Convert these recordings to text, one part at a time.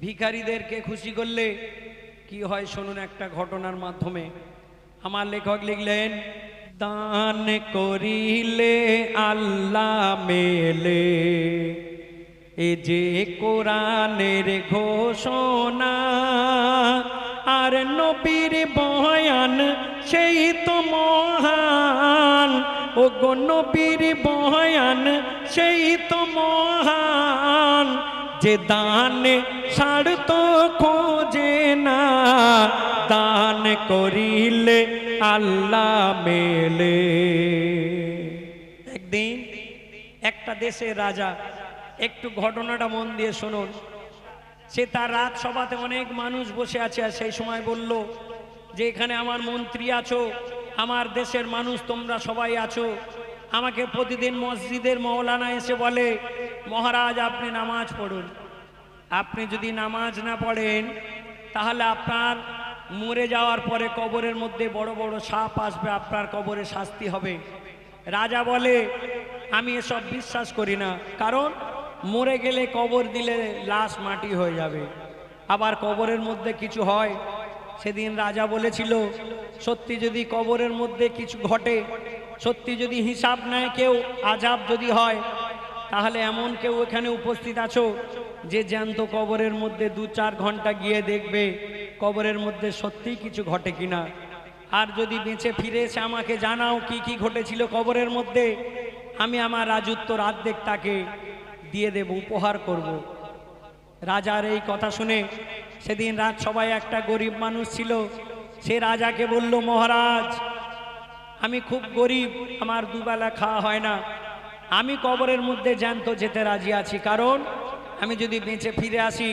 ভিখারিদেরকে খুশি করলে কি হয় শুনুন একটা ঘটনার মাধ্যমে। আমার লেখক লিখলেন, দান করিলে আল্লাহ মেলে। এ যে কোরআনের ঘোষণা, আর নবীর বয়ান সেই তো মহান। ও গো নবীর বয়ান সেই তো মহান। যে দানে স্বার্থ খোঁজে না। দান করিলে আল্লাহ মেলে। একদিন একটা দেশের রাজা, একটু ঘটনাটা মন দিয়ে শুনুন। সে তার রাত সভাতে অনেক মানুষ বসে আছে আর সেই সময় বলল, যে এখানে আমার মন্ত্রী আছো, আমার দেশের মানুষ তোমরা সবাই আছো। আমাকে প্রতিদিন মসজিদের মৌলানা এসে বলে, মহারাজ, আপনি নামাজ পড়ুন আপনি যদি নামাজ না পড়েন, তাহলে আপনার মরে যাওয়ার পরে কবরের মধ্যে বড় বড় সাপ আসবে, আপনার কবরে শাস্তি হবে। রাজা বলে, আমি এসব বিশ্বাস করি না, কারণ মরে গেলে কবর দিলে লাশ মাটি হয়ে যাবে। আবার কবরের মধ্যে কিছু হয়? সেদিন রাজা বলেছিল, সত্যি যদি কবরের মধ্যে কিছু ঘটে, সত্যি যদি হিসাব নেয় কেউ, আজাব যদি হয় তাহলে এমন কেউ এখানে উপস্থিত আছো যে জ্যান্ত কবরের মধ্যে দু চার ঘণ্টা গিয়ে দেখবে কবরের মধ্যে সত্যিই কিছু ঘটে কিনা? আর যদি বেঁচে ফিরে এসে আমাকে জানাও কি কি ঘটেছিল কবরের মধ্যে, আমি আমার রাজত্ব রাজ্যেক তাকে দিয়ে দেব, উপহার করব। রাজার এই কথা শুনে সেদিন রাত সবাই একটা গরিব মানুষ ছিল। সে রাজাকে বলল, মহারাজ, আমি খুব গরিব, আমার দুবেলা খাওয়া হয় না। আমি কবরের মধ্যে জ্যান্ত যেতে রাজি আছি, কারণ আমি যদি বেঁচে ফিরে আসি,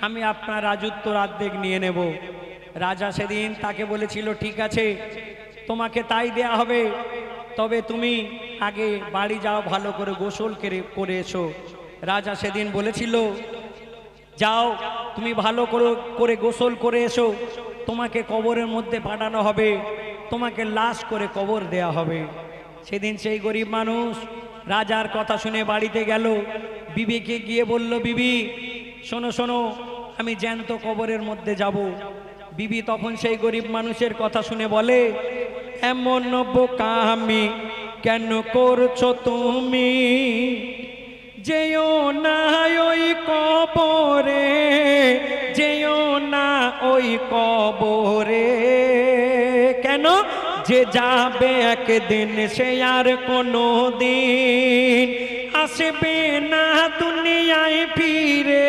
আমি আপনার রাজত্ব রাজ্যেক নিয়ে নেব। রাজা সেদিন তাকে বলেছিল, ঠিক আছে, তোমাকে তাই দেয়া হবে, তবে তুমি আগে বাড়ি যাও, ভালো করে গোসল করে করে এসো। রাজা সেদিন বলেছিল, যাও, তুমি ভালো করে করে গোসল করে এসো। তোমাকে কবরের মধ্যে পাঠানো হবে, তোমাকে লাশ করে কবর দেয়া হবে। সেদিন সেই গরিব মানুষ রাজার কথা শুনে বাড়িতে গেল। বিবিকে গিয়ে বলল, বিবি, শোনো শোনো, আমি জ্যান্ত কবরের মধ্যে যাব। বিবি তখন সেই গরিব মানুষের কথা শুনে বলে, এমন বোকামি কেন করছ তুমি? যেও না ওই কবরে, যেও না ওই কবরে। যে যাবে একদিন সে আর কোনো দিন আসবে না দুনিয়ায় ফিরে,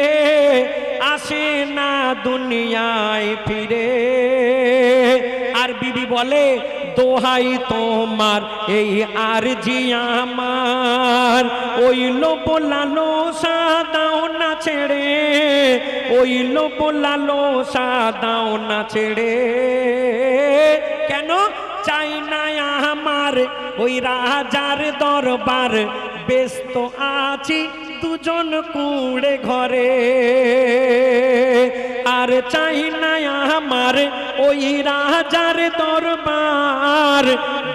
আসে না দুনিয়ায় ফিরে। আর বিবি বলে, দোহাই তোমার, এই আর জি আমার। ওই লোপ লালো সাদাও না ছেড়ে, ওই লোপ লালো সাদাও না ছেড়ে। চাই না আমার ওই রাজার দরবার। ব্যস্ত আছি দুজন কুড়ে ঘরে। আর চাই না আমার ওই রাজার দরবার।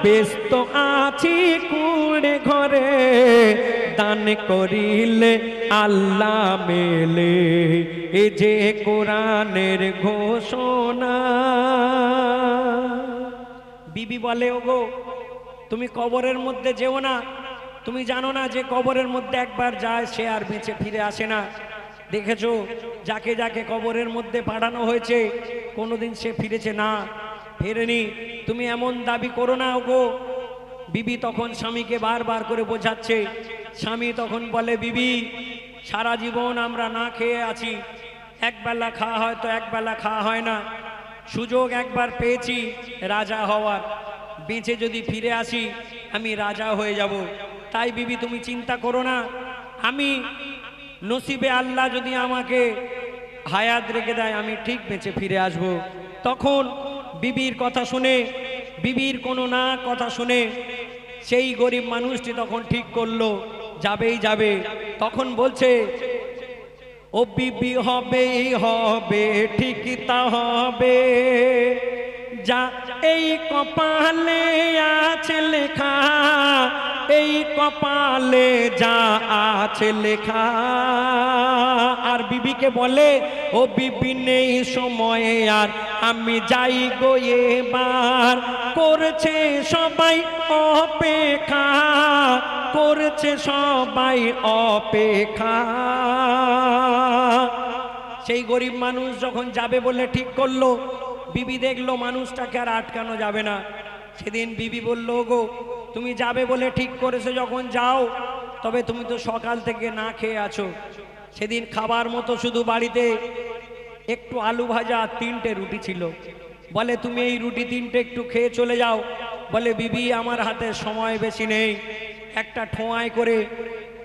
ব্যস্ত আছি কুড়ে ঘরে। দান করিলে আল্লাহ মেলে। এ যে কোরআনের ঘোষণা। বিবি বলে, ওগো, তুমি কবরের মধ্যে যেও না। তুমি জানো না যে কবরের মধ্যে একবার যায়, সে আর বেঁচে ফিরে আসে না। দেখেছ, যাকে যাকে কবরের মধ্যে পাঠানো হয়েছে, কোনোদিন সে ফিরেছে না, ফেরেনি। তুমি এমন দাবি করো না, ওগো। বিবি তখন স্বামীকে বারবার করে বোঝাচ্ছে। স্বামী তখন বলে, বিবি, সারা জীবন আমরা না খেয়ে আছি। একবেলা খাওয়া হয় তো একবেলা খাওয়া হয় না। সুযোগ একবার পেয়েছি রাজা হওয়ার। বেঁচে যদি ফিরে আসি, আমি রাজা হয়ে যাব। তাই বিবি, তুমি চিন্তা করো না। আমি নসিবে আল্লাহ যদি আমাকে হায়াত রেখে দেয়, আমি ঠিক বেঁচে ফিরে আসব। তখন বিবির কথা শুনে, বিবির কোনো না কথা শুনে সেই গরিব মানুষটি তখন ঠিক করল, যাবেই যাবে। তখন বলছে ও বিবি হবেই হবে, ঠিক তা হবে। যা এই কপালে আছে লেখা, এই কপালে যা আছে লেখা। আর বিবিকে বলে, ও বিবি নেই সময়ে আর, আমি যাই গো এবার। করছে সবাই অপেক্ষা করছে সবাই অপেক্ষা। সেই গরিব মানুষ যখন যাবে বলে ঠিক করল, বিবি দেখল মানুষটাকে আর আটকানো যাবে না। সেদিন বিবি বলল গো তুমি যাবে বলে ঠিক করেছ যখন যাও, তবে তুমি তো সকাল থেকে না খেয়ে আছো। সেদিন খাবার মতো শুধু বাড়িতে একটু আলু ভাজা তিনটে রুটি ছিল। বলে, তুমি এই রুটি তিনটে একটু খেয়ে চলে যাও। বলে, বিবি, আমার হাতে সময় বেশি নেই। একটা ঠোঁয়ায় করে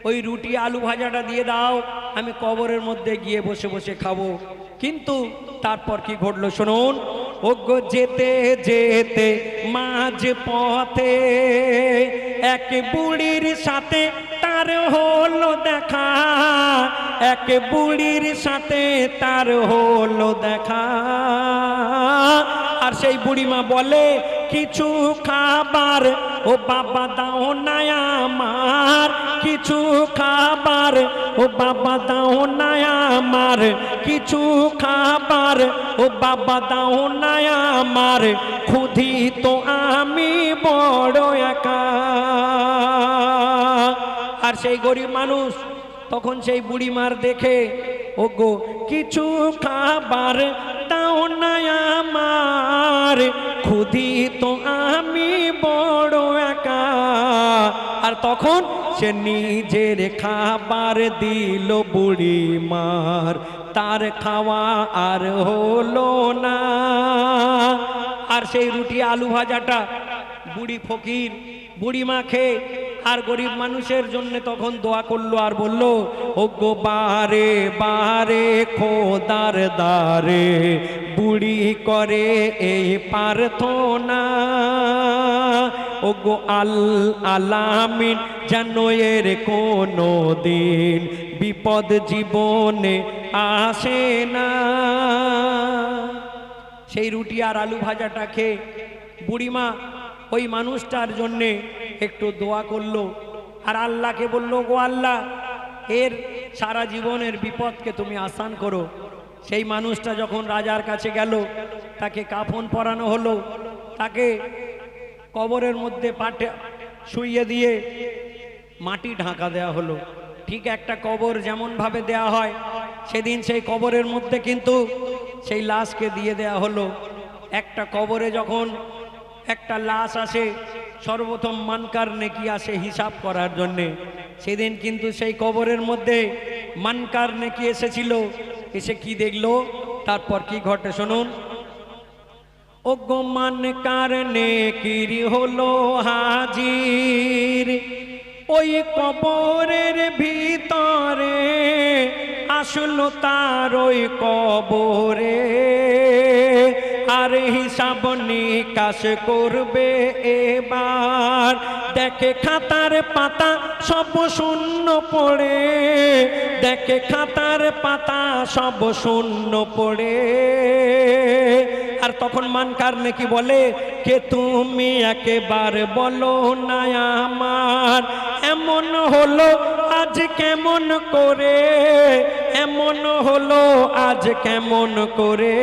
ওই রুটি আলু ভাজাটা দিয়ে দাও, আমি কবরের মধ্যে গিয়ে বসে বসে খাব। কিন্তু তারপর কি ঘটলো শুনুন? ওগো যেতে যেতে মাঝ পথে এক বুড়ির সাথে তার হলো দেখা। এক বুড়ির সাথে তার হলো দেখা। আর সেই বুড়িমা বলে কিছু খাবার, ও বাবা দাও আমার। কিছু খাবার, ও বাবা দাও আমার। কিছু খাবার, ও বাবা দাও আমার। খুদি তো আমি বড় একা। আর সেই গরিব মানুষ তখন সেই বুড়িমার দেখে ও গো কিছু খাবার দাও না আমার। খুদি তো আমি বড় একা। আর তখন সে নিজের খাবার দিল বুড়ি মার তার খাওয়া আর হলো না। আর সেই রুটি আলু ভাজাটা বুড়ি ফকির, বুড়িমা খেয়ে আর গরিব মানুষের জন্য তখন দোয়া করল আর বলল ও গো বারে বারে খোদার দারে বুড়ি করে এই প্রার্থনা। গো আল আলামিন যেন এর কোনো দিন বিপদ জীবনে আসে না। সেই রুটি আর আলু ভাজাটা খেয়ে বুড়িমা ওই মানুষটার জন্যে একটু দোয়া করল। আর আল্লাহকে বলল গো আল্লাহ, এর সারা জীবনের বিপদকে তুমি আসান করো। সেই মানুষটা যখন রাজার কাছে গেল, তাকে কাফন পরানো হলো। তাকে কবরের মধ্যে পাটে শুইয়ে দিয়ে মাটি ঢাকা দেয়া হলো। ঠিক একটা কবর যেমনভাবে দেয়া হয়, সেদিন সেই কবরের মধ্যে কিন্তু সেই লাশকে দিয়ে দেয়া হলো। একটা কবরে যখন একটা লাশ আসে সর্বপ্রথম মানকার নেকি আসে হিসাব করার জন্যে। সেদিন কিন্তু সেই কবরের মধ্যে মানকার নেকি এসেছিল। এসে কি দেখল? তারপর কি ঘটে শুনুন। অগমান কারণে কিরি হলো হাজির। ওই কবরের ভিতরে আসলো তার ওই কবরে নিকাশ করবে এবার। দেখে খাতার পাতা সব শূন্য পড়ে। দেখে খাতার পাতা সব শূন্য পড়ে। আর তখন মানকার নাকি বলে, কে তুমি একেবারে বলো না আমার, এমন হলো আজ কেমন করে? এমন হলো আজ কেমন করে?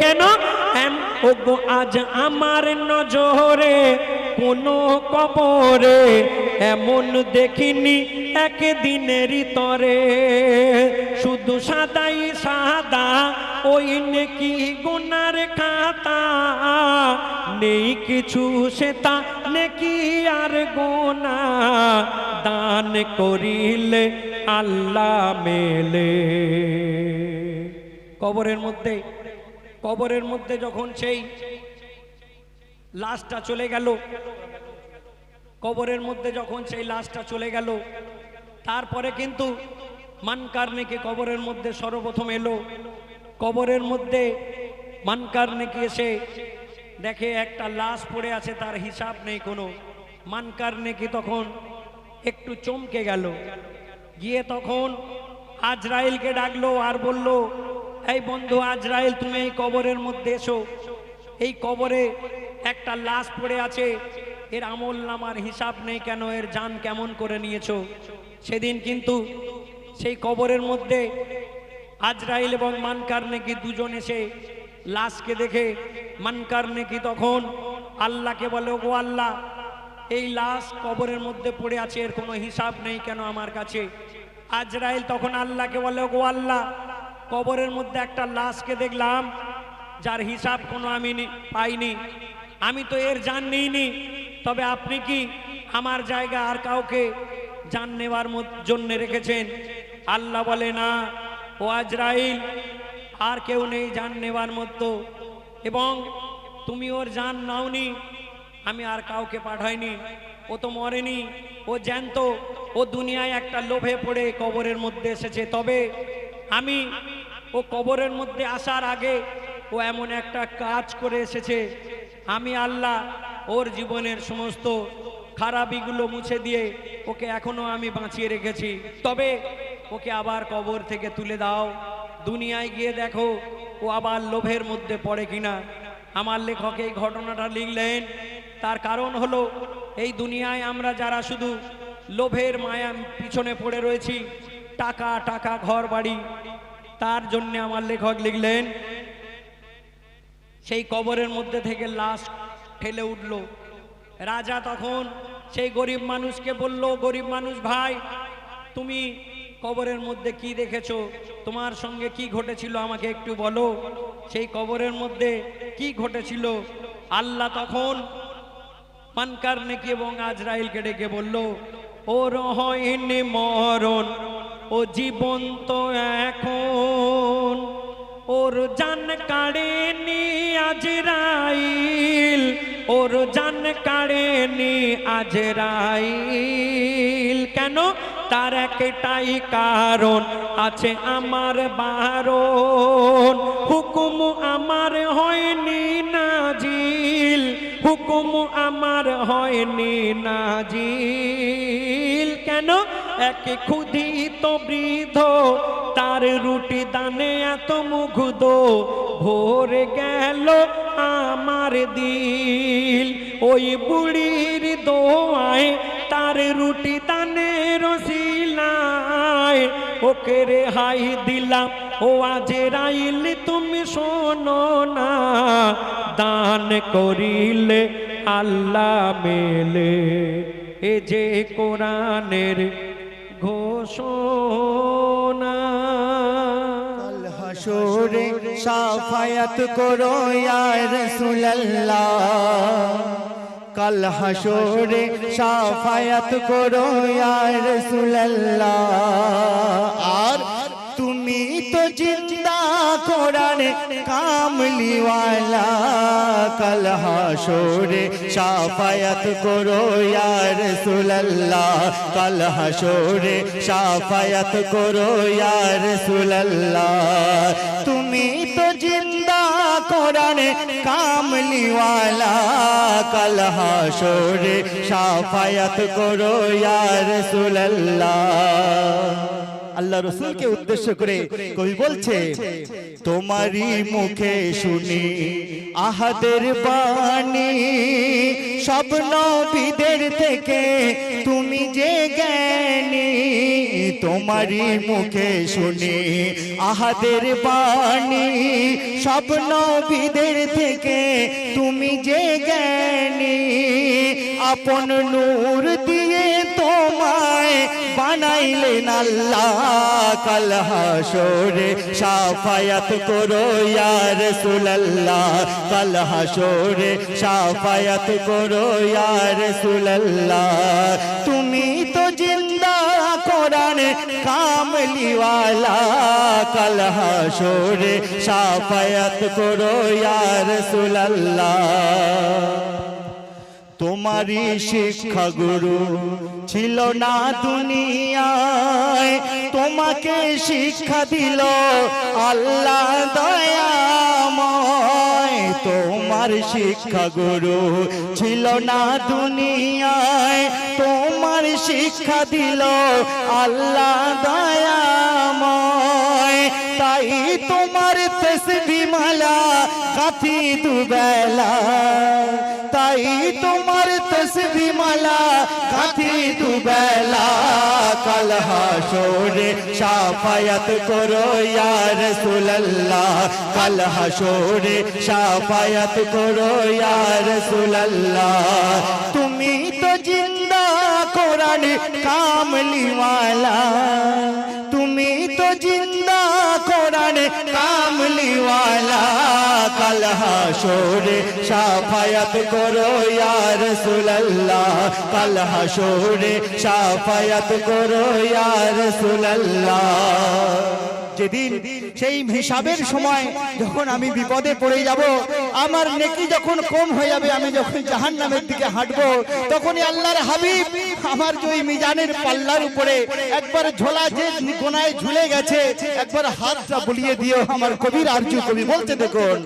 কেন ওগো আজ আমার নজরে, কোনো কবরে এমন দেখিনি একদিনেরই তরে। শুধু সাদাই সাদা, ওই নেকি গুনার খাতা। নেই কিছু সেতা নেকি আর গোনা। দান করিলে আল্লাহ মেলে। কবরের মধ্যে কবরের মধ্যে যখন সেই লাশটা চলে গেল, কবরের মধ্যে যখন সেই লাশটা চলে গেল, তারপরে কিন্তু মানকারনেকে কবরের মধ্যে সর্বপ্রথম এলো। কবরের মধ্যে মানকারনেকে এসে দেখে একটা লাশ পড়ে আছে, তার হিসাব নেই কোনো। মানকারনেকি তখন একটু চমকে গেল। গিয়ে তখন আজরাইলকে ডাকলো আর বলল এই বন্ধু আজরাইল, তুমি এই কবরের মধ্যে এসো। এই কবরে একটা লাশ পড়ে আছে। এর আমল নামার হিসাব নেই কেন, এর জান কেমন করে নিয়েছো? সেদিন কিন্তু সেই কবরের মধ্যে আজরাইল এবং মানকার নাকি দুজন এসে লাশকে দেখে মানকার নাকি তখন আল্লাহকে বলে ও আল্লাহ, এই লাশ কবরের মধ্যে পড়ে আছে, এর কোনো হিসাব নেই কেন আমার কাছে? আজরাইল তখন আল্লাহকে বলে ও আল্লাহ কবরের মধ্যে একটা লাশকে দেখলাম, যার হিসাব কোনো আমি পাইনি। আমি তো এর জান নিইনি। তবে আপনি কি আমার জায়গা আর কাউকে জান নেওয়ার জন্য রেখেছেন? আল্লাহ বলে, না, ও আজরাইল, আর কেউ নেই জান নেওয়ার মতো। এবং তুমি ওর জান নাওনি, আমি আর কাউকে পাঠাইনি। ও তো মরেনি, ও জ্যান্ত, ও দুনিয়ায় একটা লোভে পড়ে কবরের মধ্যে এসেছে। তবে আমি ও কবরের মধ্যে আসার আগে ও এমন একটা কাজ করে এসেছে। আমি আল্লাহ ওর জীবনের সমস্ত খারাপিগুলো মুছে দিয়ে ওকে এখনও আমি বাঁচিয়ে রেখেছি। তবে ওকে আবার কবর থেকে তুলে দাও। দুনিয়ায় গিয়ে দেখো ও আবার লোভের মধ্যে পড়ে কিনা। আমার লেখক এই ঘটনাটা লিখলেন। তার কারণ হলো এই দুনিয়ায় আমরা যারা শুধু লোভের মায়া পিছনে পড়ে রয়েছি, টাকা টাকা ঘর বাড়ি তার জন্য আমার লেখক লিখলেন, সেই কবরের মধ্যে থেকে লাশ ঠেলে উঠল। রাজা তখন সেই গরিব মানুষকে বলল, গরিব মানুষ ভাই, তুমি কবরের মধ্যে কি দেখেছ? তোমার সঙ্গে কি ঘটেছিল আমাকে একটু বলো? সেই কবরের মধ্যে কি ঘটেছিল? আল্লাহ তখন মানকার নেকি এবং আজরাইলকে ডেকে বলল ওর হয়নি মরণ ও জীবন তো এখন। ওর জান কাড়েনি আজরাইল। ওর জান কাড়েনি আজরাইল। কেন? তার একটাই কারণ আছে আমার বারণ। হুকুম আমার হয়নি নাজিল। হুকুম আমার হয়নি নাজিল। কেন? এক ক্ষুধিত বৃদ্ধ, তার রুটি দানে এত মুগ্ধ, ভরে গেল আমার দিল। ওই বুড়ির দোয়ায় তার রুটি দানে রসিলায় ওকে রেহাই দিলাম, ও আজ রাইল, তুমি শোনো না। দান করিলে আল্লাহ মেলে। এ যে কোরআনের ঘোষণা। হাসুরে সাফায়াত করো রসুল্লাহ কাল হাসরে সাফায়াত করো ইয়া রাসূলুল্লাহ। আর তুমি তো জিন্দা কোরআন কামলিওয়ালা, কাল হাসুরে সাফায়াত করো ইয়া রাসূলুল্লাহ, কাল হাসুরে সাফায়াত করো ইয়া রাসূলুল্লাহ। তুমি তো জিন্দা কোরআন কামলিওয়ালা, কাল হাসুরে সাফায়াত করো ইয়া রাসূলুল্লাহ। আল্লাহ রসুলকে উদ্দেশ্য করে কবি বলছে, তোমারই মুখে শুনি, আহাদের বাণী, সব নবীদের থেকে তুমি যে জ্ঞানী, তোমারই মুখে শুনি, আহাদের বাণী, সব নবীদের থেকে তুমি যে জ্ঞানী, আপন নূর বানাইলেন আল্লাহ কাল হাসরে সাফায়াত করো ইয়া রাসূলুল্লাহ কাল হাসরে সাফায়াত করো ইয়া রাসূলুল্লাহ। তুমি তো জিন্দা কোরআন কামলিওয়ালা কাল হাসরে সাফায়াত করো ইয়া রাসূলুল্লাহ। তোমারই শিক্ষা গুরু ছিল না দুনিয়ায়। তোমাকে শিক্ষা দিল আল্লাহ দয়াময়। তোমার শিক্ষা গুরু ছিল না দুনিয়ায়। তোমার শিক্ষা দিল আল্লাহ দয়াময়। তাই তোমার তসবি মালা কাফি দুবেলা। তাই তোমার তসবি মালা কাফি দুবেলা। কাল হাসরে সাফায়াত করো ইয়া রাসূলুল্লাহ। কাল হাসরে সাফায়াত করো ইয়া রাসূলুল্লাহ। তুমি তো জিন্দা কোরআন কামলিওয়ালা তুমি তো জিন্দা কামলিওয়ালা কাল হাসরে সাফায়াত করো ইয়া রাসূলুল্লাহ কাল হাসরে সাফায়াত করো ইয়া রাসূলুল্লাহ যেদিন, সেই হিসাবের সময় যখন আমি বিপদে পড়ে যাব, আমার নেকি যখন কম হয়ে যাবে, আমি যখন জাহান নামের দিকে হাঁটবো, তখনই আল্লাহর হাবিব আমার যে ওই মিজানের পাল্লার উপরে একবার ঝোলা যে গোনায় ঝুলে গেছে, একবার হাতটা বুলিয়ে দিও আমার কবির আরজু কবি, বলতে দেখুন,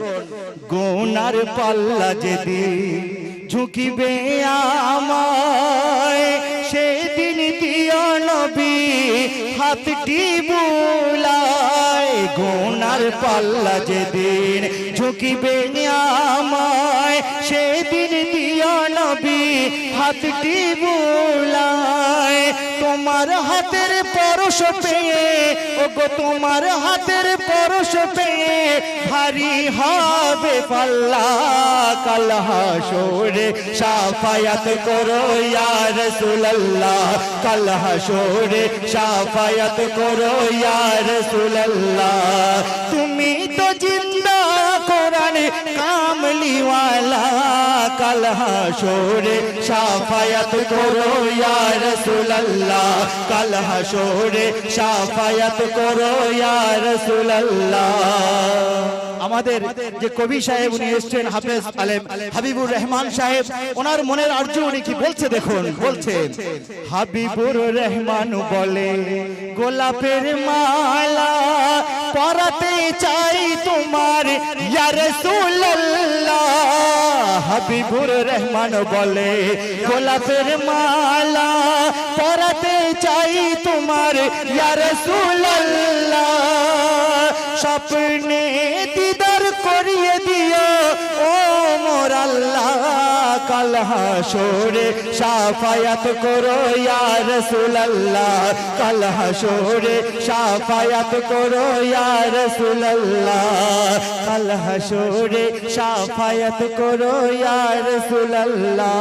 গোনার পাল্লা যেদিন ঝুঁকিবে আমায়, সেদিন দিও নবী, হাতটি বুলায় গোনার পাল্লা যেদিন ঝুঁকিবে আমায় সেদিন দিয়া নবী হাতটি বুলায়। তোমার হাতের পরশ পেয়ে ও গো তোমার হাতের পরশ পেয়ে ভারী হবে পাল্লা, কাল হাসরে সাফায়াত করো ইয়া রাসূলুল্লাহ, কাল হাসরে সাফায়াত করো ইয়া রাসূলুল্লাহ। তুমি তো জিন্দা কোরআন কামলিওয়ালা কাল হাসরে সাফায়াত করো ইয়া রাসূলুল্লাহ। কাল হাসরে সাফায়াত করো ইয়া রাসূলুল্লাহ। আমাদের যে কবি সাহেব, উনি এসছেন হাফেজ আলেম হাবিবুর রহমান সাহেব। ওনার মনের আর্য উনি কি বলছে দেখুন, বলছে, হাবিবুর রহমান বলে, গোলাপের মালা পরাতে চাই তোমার, ইয়া রাসূলুল্লাহ। হাবিবুর রহমান বলে, গোলাপের মালা পরাতে চাই তোমার ইয়ার রাসূলুল্লাহ। স্বপ্নে দিদার করিয়ে দিও, ও মোর আল্লাহ। কাল হাসরে সাফায়াত করো ইয়া রাসূলুল্লাহ। কাল হাসরে সাফায়াত করো ইয়া রাসূলুল্লাহ। কাল হাসরে সাফায়াত করো ইয়া রাসূলুল্লাহ।